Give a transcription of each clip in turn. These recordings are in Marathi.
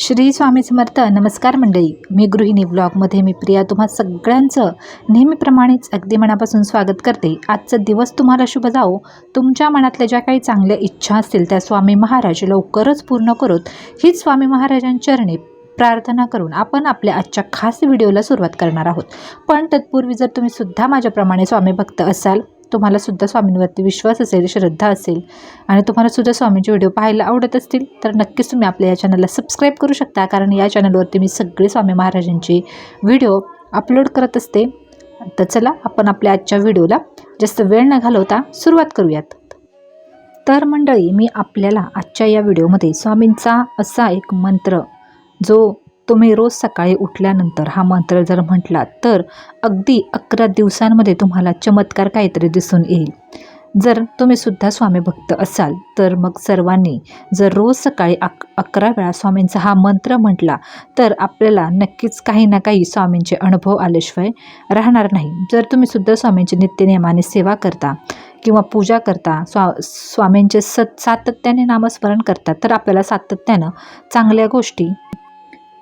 श्री स्वामी समर्थ नमस्कार मंडळी. मी गृहिणी ब्लॉगमध्ये मी प्रिया तुम्हा सगळ्यांचं नेहमीप्रमाणेच अगदी मनापासून स्वागत करते. आजचा दिवस तुम्हाला शुभ जाओ तुमच्या मनातल्या ज्या काही चांगल्या इच्छा असतील त्या स्वामी महाराज लवकरच पूर्ण करोत. हीच स्वामी महाराजांचरणी प्रार्थना करून आपण आपल्या आजच्या खास व्हिडिओला सुरुवात करणार आहोत. पण तत्पूर्वी जर तुम्ही सुद्धा माझ्याप्रमाणे स्वामी भक्त असाल तुम्हाला सुद्धा स्वामींवरती विश्वास असेल श्रद्धा असेल आणि तुम्हाला सुद्धा स्वामींचे व्हिडिओ पाहायला आवडत असतील तर नक्कीच तुम्ही आपल्या या चॅनलला सबस्क्राईब करू शकता. कारण या चॅनलवरती मी सगळे स्वामी महाराजांचे व्हिडिओ अपलोड करत असते. तर चला आपण आपल्या आजच्या व्हिडिओला जास्त वेळ न घालवता सुरुवात करूयात. तर मंडळी मी आपल्याला आजच्या या व्हिडिओमध्ये स्वामींचा असा एक मंत्र जो तुम्ही रोज सकाळी उठल्यानंतर हा मंत्र जर म्हटला तर अगदी अकरा दिवसांमध्ये तुम्हाला चमत्कार काहीतरी दिसून येईल. जर तुम्ही सुद्धा स्वामी भक्त असाल तर मग सर्वांनी जर रोज सकाळी अक अकरा वेळा स्वामींचा हा मंत्र म्हटला तर आपल्याला नक्कीच काही ना काही स्वामींचे अनुभव आल्याशिवाय राहणार नाही. जर तुम्ही सुद्धा स्वामींची नित्यनियमाने सेवा करता किंवा पूजा करता स्वा स्वामींचे सत सातत्याने नामस्मरण करता तर आपल्याला सातत्यानं चांगल्या गोष्टी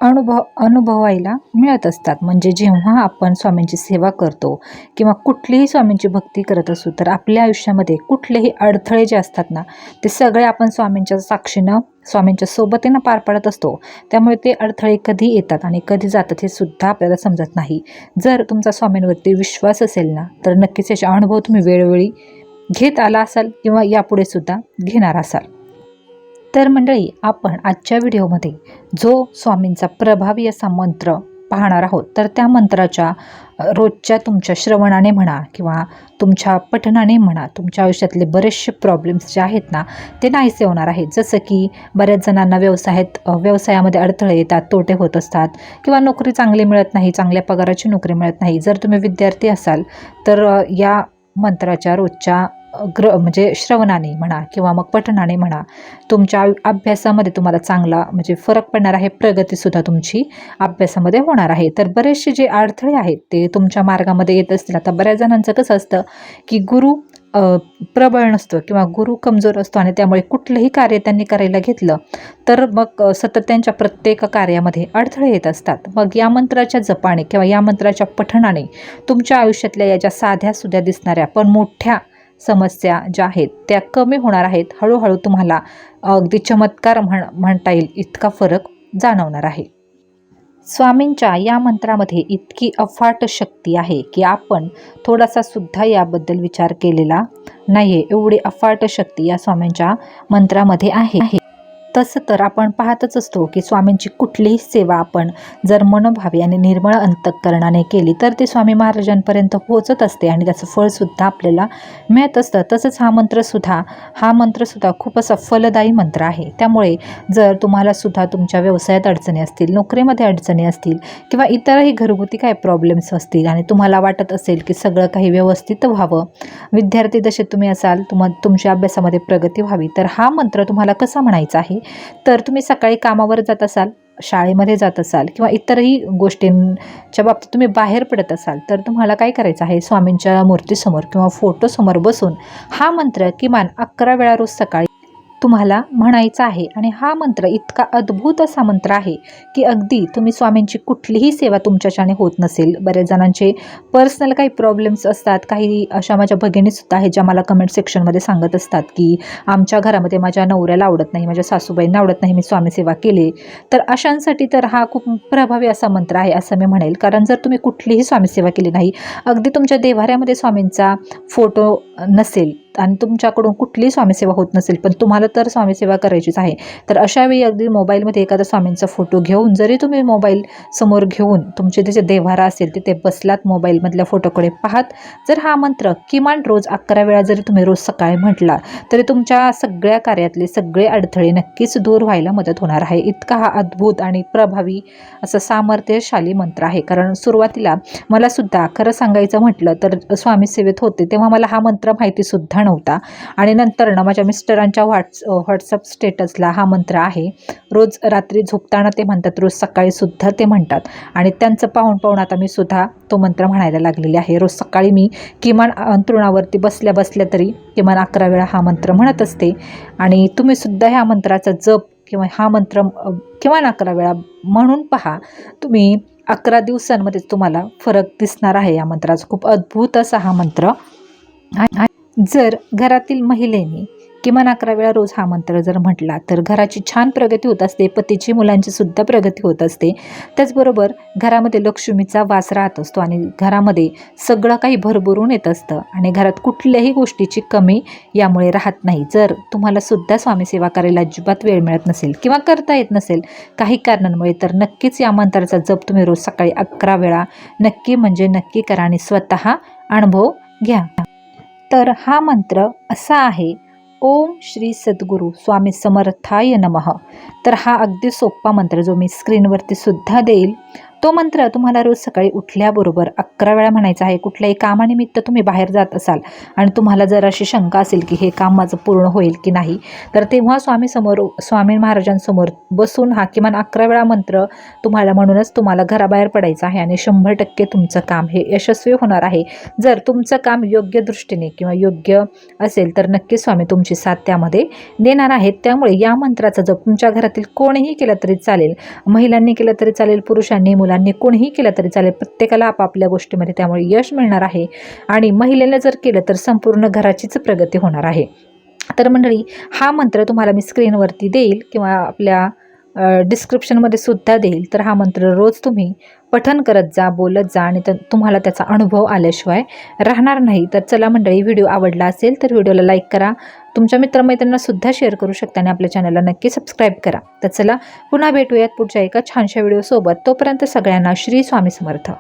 अनुभव अनुभवायला मिळत असतात. म्हणजे जेव्हा आपण स्वामींची सेवा करतो किंवा कुठलीही स्वामींची भक्ती करत असू तर आपल्या आयुष्यामध्ये कुठलेही अडथळे जे असतात ना ते सगळे आपण स्वामींच्या साक्षीनं स्वामींच्या सोबतीनं पार पाडत असतो. त्यामुळे ते अडथळे कधी येतात आणि कधी जातात हे सुद्धा आपल्याला समजत नाही. जर तुमचा स्वामींवरती विश्वास असेल ना तर नक्कीच याचे अनुभव तुम्ही वेळोवेळी घेत आला असाल किंवा यापुढे सुद्धा घेणार असाल. तर मंडळी आपण आजच्या व्हिडिओमध्ये जो स्वामींचा प्रभावी असा मंत्र पाहणार आहोत तर त्या मंत्राच्या रोजच्या तुमच्या श्रवणाने म्हणा किंवा तुमच्या पठणाने म्हणा तुमच्या आयुष्यातले बरेचसे प्रॉब्लेम्स जे आहेत ना ते नाहीसे होणार आहेत. जसं की बऱ्याच जणांना व्यवसायात व्यवसायामध्ये अडथळे येतात तोटे होत असतात किंवा नोकरी चांगली मिळत नाही चांगल्या पगाराची नोकरी मिळत नाही. जर तुम्ही विद्यार्थी असाल तर या मंत्राच्या रोजच्या ग्र म्हणजे श्रवणाने म्हणा किंवा मग पठणाने म्हणा तुमच्या अभ्यासामध्ये तुम्हाला चांगला म्हणजे फरक पडणार आहे प्रगतीसुद्धा तुमची अभ्यासामध्ये होणार आहे. तर बरेचसे जे अडथळे आहेत ते तुमच्या मार्गामध्ये येत असतील. आता बऱ्याच जणांचं कसं असतं की गुरु प्रबळ नसतो किंवा गुरु कमजोर असतो आणि त्यामुळे कुठलंही कार्य त्यांनी करायला घेतलं तर मग सतत त्यांच्या प्रत्येक कार्यामध्ये अडथळे येत असतात. मग या मंत्राच्या जपाने किंवा या मंत्राच्या पठणाने तुमच्या आयुष्यातल्या या ज्या साध्या सुद्धा दिसणाऱ्या पण मोठ्या समस्या ज्या आहेत त्या कमी होणार आहेत. हळूहळू तुम्हाला अगदी चमत्कार म्हण म्हणता येईल इतका फरक जाणवणार आहे. स्वामींच्या या मंत्रामध्ये इतकी अफाट शक्ती आहे की आपण थोडासा सुद्धा याबद्दल विचार केलेला नाही आहे एवढी अफाट शक्ती या स्वामींच्या मंत्रामध्ये आहे. तसं तर आपण पाहतच असतो की स्वामींची कुठलीही सेवा आपण जर मनोभावी आणि निर्मळ अंतकरणाने केली तर ते स्वामी महाराजांपर्यंत पोहोचत असते आणि त्याचं फळसुद्धा आपल्याला मिळत असतं. तसंच हा मंत्रसुद्धा हा मंत्रसुद्धा खूप असा फलदायी मंत्र आहे. त्यामुळे जर तुम्हाला सुद्धा तुमच्या व्यवसायात अडचणी असतील नोकरीमध्ये अडचणी असतील किंवा इतरही घरगुती काय प्रॉब्लेम्स असतील आणि तुम्हाला वाटत असेल की सगळं काही व्यवस्थित व्हावं विद्यार्थी जसे तुम्ही असाल तुम तुमच्या अभ्यासामध्ये प्रगती व्हावी तर हा मंत्र तुम्हाला कसा म्हणायचा आहे? तर तुम्ही सकाळी कामावर जात असाल शाळेमध्ये जात असाल किंवा इतरही गोष्टींच्या बाबतीत तुम्ही बाहेर पडत असाल तर तुम्हाला काय करायचं आहे? स्वामींच्या मूर्तीसमोर किंवा फोटोसमोर बसून हा मंत्र किमान अकरा वेळा रोज सकाळी तुम्हाला म्हणायचा आहे. आणि हा मंत्र इतका अद्भुत असा मंत्र आहे की अगदी तुम्ही स्वामींची कुठलीही सेवा तुमच्याच्याने होत नसेल. बऱ्याच जणांचे पर्सनल काही प्रॉब्लेम्स असतात. काही अशा माझ्या भगिनीसुद्धा आहेत ज्या मला कमेंट सेक्शनमध्ये सांगत असतात की आमच्या घरामध्ये माझ्या नवऱ्याला आवडत नाही माझ्या सासूबाईंना आवडत नाही मी स्वामी सेवा केली. तर अशांसाठी तर हा खूप प्रभावी असा मंत्र आहे असं मी म्हणेल. कारण जर तुम्ही कुठलीही स्वामी सेवा केली नाही अगदी तुमच्या देवाऱ्यामध्ये स्वामींचा फोटो नसेल आणि तुमच्याकडून कुठलीही स्वामीसेवा होत नसेल पण तुम्हाला तर स्वामीसेवा करायचीच आहे. तर अशावेळी अगदी मोबाईलमध्ये एखादा स्वामींचा फोटो घेऊन जरी तुम्ही मोबाईल समोर घेऊन तुमचे तिचे देव्हारा असेल तिथे बसलात मोबाईलमधल्या फोटोकडे पाहत जर हा मंत्र किमान रोज अकरा वेळा जरी तुम्ही रोज सकाळी म्हटला तरी तुमच्या सगळ्या कार्यातले सगळे अडथळे नक्कीच दूर व्हायला मदत होणार आहे. इतका हा अद्भुत आणि प्रभावी असं सामर्थ्यशाली मंत्र आहे. कारण सुरुवातीला मला सुद्धा खरं सांगायचं म्हटलं तर स्वामी सेवेत होते तेव्हा मला हा मंत्र माहितीसुद्धा नव्हता. आणि नंतर ना माझ्या मिस्टरांच्या व्हॉट्स व्हॉट्सअप स्टेटसला हा मंत्र आहे. रोज रात्री झोपताना ते म्हणतात रोज सकाळीसुद्धा ते म्हणतात. आणि त्यांचं पाहून पाहून आता मी सुद्धा तो मंत्र म्हणायला लागलेली आहे. रोज सकाळी मी किमान अंतरुणावरती बसल्या बसल्या तरी किमान अकरा वेळा हा मंत्र म्हणत असते. आणि तुम्हीसुद्धा ह्या मंत्राचा जप किंवा हा मंत्र किमान अकरा वेळा म्हणून पहा. तुम्ही अकरा दिवसांमध्येच तुम्हाला फरक दिसणार आहे या मंत्राचा. खूप अद्भुत असा हा मंत्र आहे. जर घरातील महिलेने किमान अकरा वेळा रोज हा मंत्र जर म्हटला तर घराची छान प्रगती होत असते पतीची मुलांची सुद्धा प्रगती होत असते. त्याचबरोबर घरामध्ये लक्ष्मीचा वास राहत असतो आणि घरामध्ये सगळं काही भरभरून येत असतं आणि घरात कुठल्याही गोष्टीची कमी यामुळे राहत नाही. जर तुम्हाला सुद्धा स्वामी सेवा करायला अजिबात वेळ मिळत नसेल किंवा करता येत नसेल काही कारणांमुळे तर नक्कीच या मंत्राचा जप तुम्ही रोज सकाळी अकरा वेळा नक्की म्हणजे नक्की करा आणि स्वतः अनुभव घ्या. तर हा मंत्र असा आहे ओम श्री सद्गुरू स्वामी समर्थाय नमः. तर हा अगदी सोपा मंत्र जो मी स्क्रीनवरती सुद्धा देईल. तो मंत्र तुम्हाला रोज सकाळी उठल्याबरोबर अकरा वेळा म्हणायचा आहे कुठल्याही कामानिमित्त तुम्ही बाहेर जात असाल आणि तुम्हाला जर अशी शंका असेल की हे काम माझं पूर्ण होईल की नाही तर तेव्हा स्वामी समोर स्वामी महाराजांसमोर बसून हा किमान अकरा वेळा मंत्र तुम्हाला म्हणूनच तुम्हाला घराबाहेर पडायचं आहे आणि शंभर टक्के तुमचं काम हे यशस्वी होणार आहे. जर तुमचं काम योग्य दृष्टीने किंवा योग्य असेल तर नक्की स्वामी तुमची साथ त्यामध्ये देणार आहेत. त्यामुळे या मंत्राचा जप तुमच्या घरातील कोणीही केलं तरी चालेल महिलांनी केलं तरी चालेल पुरुषांनी मुलांनी कोणीही केलं तरी चालेल. प्रत्येकाला आपापल्या गोष्टीमध्ये त्यामुळे यश मिळणार आहे. आणि महिलेने जर केलं तर संपूर्ण घराचीच प्रगती होणार आहे. तर मंडळी हा मंत्र तुम्हाला मी स्क्रीनवरती देईल किंवा आपल्या डिस्क्रिप्शनमध्ये सुद्धा देईल. तर हा मंत्र रोज तुम्ही पठन करत जा बोलत जा आणि त- तुम्हाला त्याचा अनुभव आल्याशिवाय राहणार नाही. तर चला मंडळी व्हिडिओ आवडला असेल तर व्हिडिओला लाईक करा. तुमच्या मित्रमैत्रिणींना सुद्धा शेअर करू शकता आणि आपल्या चॅनलला नक्की सबस्क्राईब करा. तर चला पुन्हा भेटूयात पुढच्या एका छानशा व्हिडिओसोबत. तोपर्यंत सगळ्यांना श्री स्वामी समर्थ.